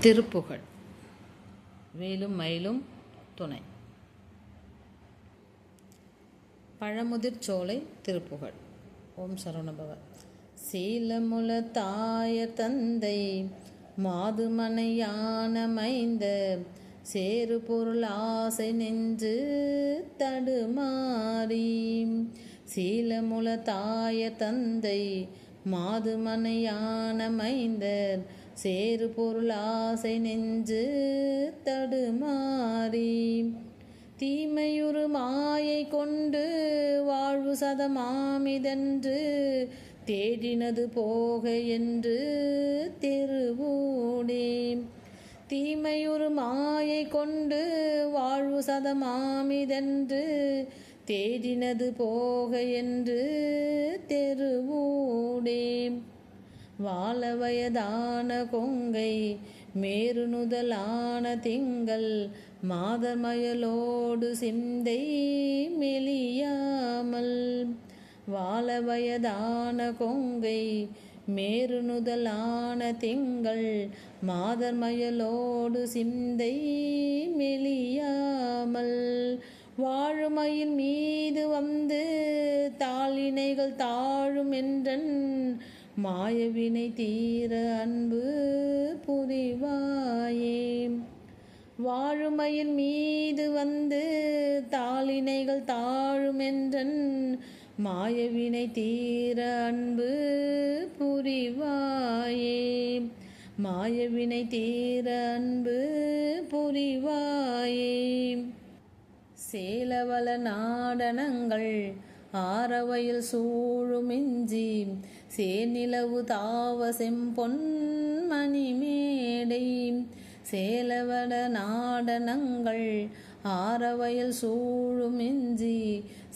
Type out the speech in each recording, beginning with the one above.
திருப்புகழ். வேலும் மயிலும் துணை. பழமுதிர் சோலை திருப்புகழ். ஓம் சரவணபவ. சீலமுல தாய தந்தை மாதுமனையான மைந்த சேரு பொருள் ஆசை நெஞ்சு தடுமாறி. சீலமுல தாய தந்தை மாதுமனையான மைந்தர் சேரு பொருள் ஆசை நெஞ்சு தடுமாறி தீமையுறு மாயை கொண்டு வாழ்வு சதமாமிதென்று தேடினது போக என்று தெருவூடே. தீமையுறு மாயை கொண்டு வாழ்வு சதமாமிதென்று தேடினது போக என்று தெருவூடே. வாழ வயதான கொங்கை மேருநுதலான திங்கள் மாதமயலோடு சிந்தை மெலியாமல். வாழ வயதான கொங்கை மேருநுதலான திங்கள் மாதர்மயலோடு சிந்தை மெலியாமல். வாழுமையின் மீது வந்து தாளினைகள் தாழும் என்றன் மாயவினை தீர அன்பு புரிவாயே வாழுமையின் மீது வந்து தாளினைகள் தாழுமென்றன் மாயவினை தீர அன்பு புரிவாயே மாயவினை தீர அன்பு புரிவாயே சேலவல நாடனங்கள் ஆரவையில் சூழுமிஞ்சி சேநிலவு தாவ செம்பொன்மணி மேடை. சேலவட நாடனங்கள் ஆரவையில் சூழுமிஞ்சி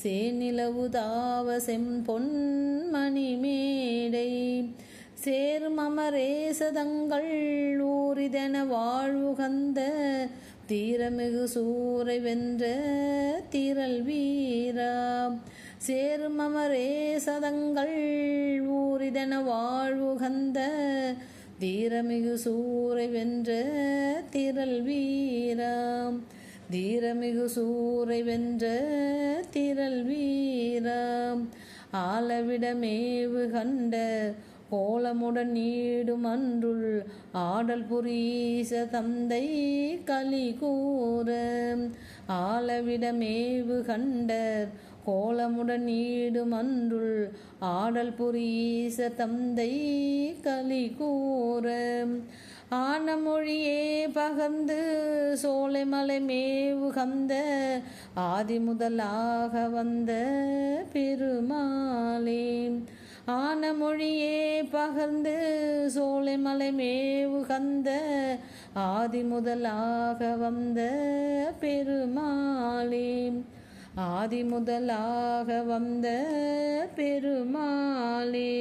சேநிலவு தாவ செம்பொன்மணி மேடை. சேர்மமரேசதங்கள் ஊரிதென வாழ்வுகந்த தீரமிகு சூரை வென்ற திரள் வீரா. சேர்மமரேசதங்கள் ஊரிதென வாழ்வுகந்த தீரமிகு சூரை வென்ற திரள் வீராம். தீரமிகு சூரை வென்ற திரள் வீரா ஆலவிடமேவு கண்ட கோலமுடன் நீடும் அன்றுள் ஆடல் புரீச தந்தை கலி கூற ஆலவிடமேவு கண்டர் கோலமுடன் ஈடும் அன்றுள் ஆடல் புரீச தந்தை கலி கூற. ஆன மொழியே பகர்ந்து சோலைமலை மேவு கந்த ஆதி முதலாக வந்த பெருமாளே. ஆன மொழியே பகர்ந்து சோலைமலை மேவு கந்த ஆதி முதலாக வந்த பெருமாளே. ஆதி முதலாக வந்த பெருமாளே.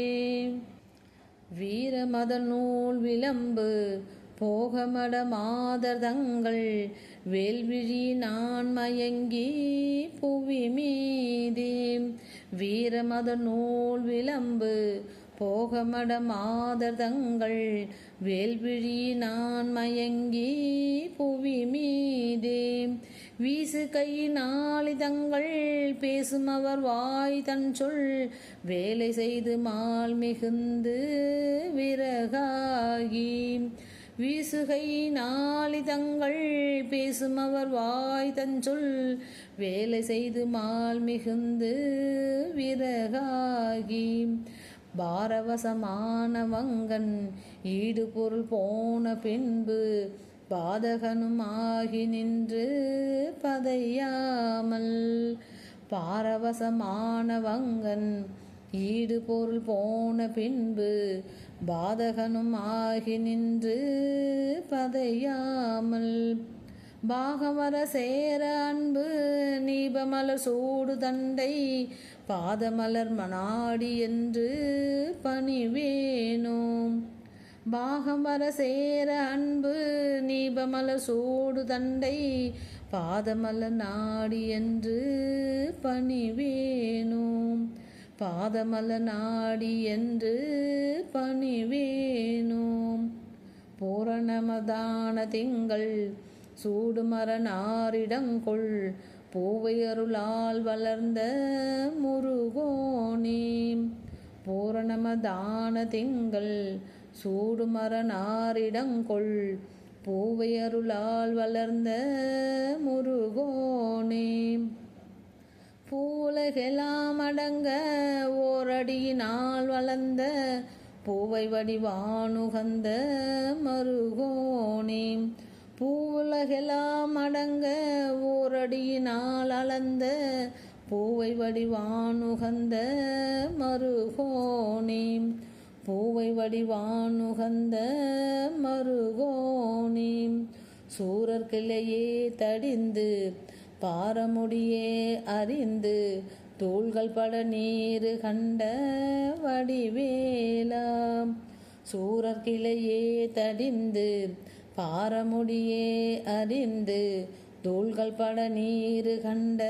வீரமத நூல் விளம்பு போகமட மாதர் தங்கள் வேல்விழி நான் மயங்கி புவி மீதே. வீரமத நூல் விளம்பு போகமடமாதர் தங்கள் வேல்விழி நான் மயங்கி புவி மீதே வீசு கையினாலி தங்கள் பேசும் அவர் வாய் தன் சொல் வேலை செய்து மால் மிகுந்து விறகாகி. வீசுகை நாளி தங்கள் பேசும் அவர் வாய் தன் சொல் வேலை செய்து மால் மிகுந்து விறகாகி. பாரவசமான வங்கன் ஈடு பொருள் போன பின்பு பாதகனும் ஆகி நின்று பதையாமல் பாரவசமான வங்கன் ஈடு பொருள் போன பின்பு பாதகனும் ஆகி நின்று பதையாமல் பாகமர சேர அன்பு நீபமலர் சூடு தண்டை பாதமலர் மனாடி என்று பணிவேனோம் பாகமர சேர அன்பு நீபமலர் சூடு தண்டை பாதமலர் நாடி என்று பணிவேனோம் பாதமல நாடி என்று பணிவேனோம் பூரணமதான திங்கள் சூடுமர நாரிடங்கொள் பூவையருளால் வளர்ந்த முருகோனே. பூரணமதான திங்கள் சூடுமர நாரிடங்கொள் பூவையருளால் வளர்ந்த முருகோனே. பூலகெல்லாம் அடங்க ஓரடியினால் வளர்ந்த பூவை வடிவானுகந்த மருகோனே. உலகெல்லாம் அடங்க ஓரடியினால் அளந்த பூவை வடிவானுகந்த மருகோணி பூவை வடிவானுகந்த மருகோணி சூரர் கிளையே தடிந்து பாரமுடியே அறிந்து தூள்கள் பட நீரு கண்ட வடிவேலாம் சூரர் கிளையே தடிந்து பாரமுடியே அறிந்து தூள்கள் பட நீரு கண்ட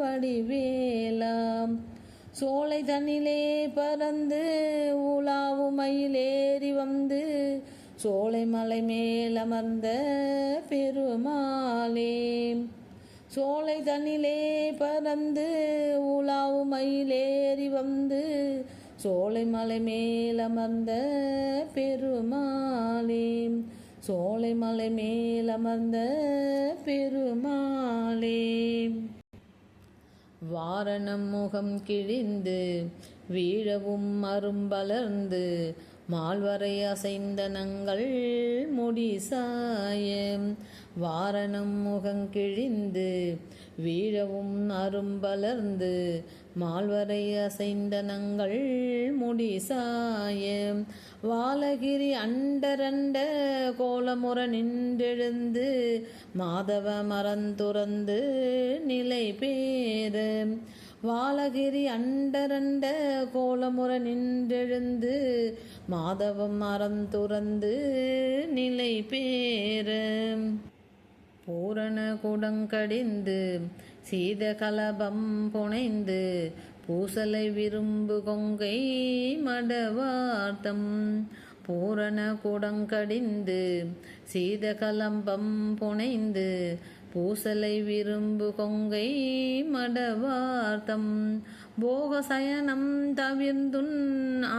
வடிவேலாம். சோலை தன்னிலே பறந்து உலாவு மயிலேறி வந்து சோலை மலை மேல் அமர்ந்த பெருமாளே. சோலை தன்னிலே பறந்து உலாவு மயிலேறி வந்து சோலை மலை மேல் அமர்ந்த பெருமாளே. சோலை மலை மேல் அமர்ந்த பெருமாளே. வாரணம் முகம் கிழிந்து வீழவும் அரும்பலர்ந்து மால்வரை அசைந்த நங்கள் முடிசாயம் வாரணம் முகங்கிழிந்து வீழவும் அரும்பலர்ந்து மால்வரை அசைந்த நங்கள் முடிசாயம் வாலகிரி அண்டரண்ட கோலமுற நின்றெழுந்து மாதவ மரந்துறந்து நிலை பேர வாலகிரி அண்டரண்ட கோலமுற நின்றெழுந்து மாதவம் மறந்துறந்து நிலை பேர. பூரண குடங்கடிந்து சீத கலபம் புனைந்து பூசலை விரும்பு கொங்கை மடவார்த்தம். பூரண குடங்கடிந்து சீத கலம்பம் புனைந்து பூசலை விரும்பு கொங்கை மடவார்த்தம். போகசயனம் தவிர்ந்துன்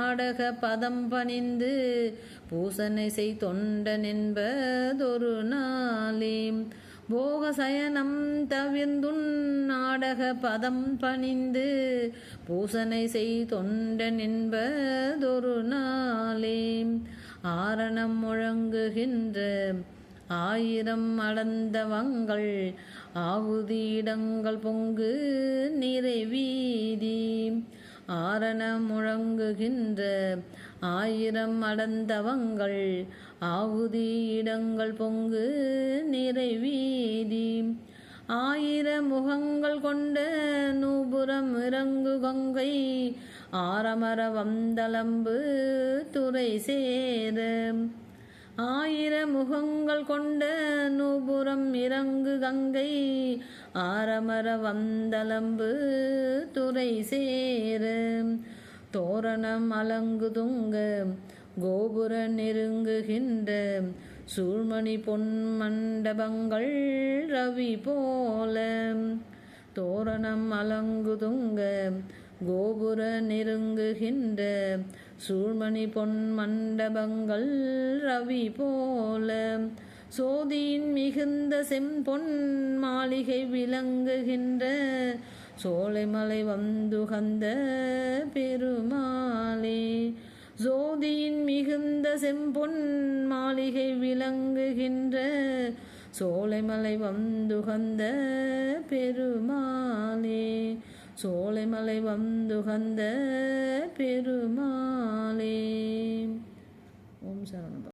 ஆடக பதம் பணிந்து பூசனை செய் தொண்டன் என்பதொரு நாளே. போகசயனம் தவிர்ந்துன் நாடக பதம் பணிந்து பூசனை செய் தொண்டன் என்பதொரு நாளே. ஆரணம் முழங்குகின்ற ஆயிரம் அளந்தவங்கள் ஆகுதியிடங்கள் பொங்கு நிறைவீதி. ஆரண முழங்குகின்ற ஆயிரம் அடந்தவங்கள் ஆகுதியிடங்கள் பொங்கு நிறைவீதி. ஆயிர முகங்கள் கொண்ட நூபுரம் இறங்கு கொங்கை ஆரமர வந்தளம்பு துறை சேரும் ஆயிர முகங்கள் கொண்ட நூபுரம் இறங்கு கங்கை ஆரமர வந்தளம்பு துறை சேர தோரணம் அலங்கு துங்க கோபுர நெருங்குகின்ற சூழ்மணி பொன் மண்டபங்கள் ரவி போல. தோரணம் அலங்குதுங்க கோபுர நெருங்குகின்ற சூழ்மணி பொன் மண்டபங்கள் ரவி போல. சோதியின் மிகுந்த செம்பொன் மாளிகை விளங்குகின்ற சோலைமலை வந்துகந்த பெருமாளே. ஜோதியின் மிகுந்த செம்பொன் மாளிகை விளங்குகின்ற சோலைமலை வந்துகந்த பெருமாளே. சோலைமலை வந்துகந்த பெருமாளே. ஓம் சரணம்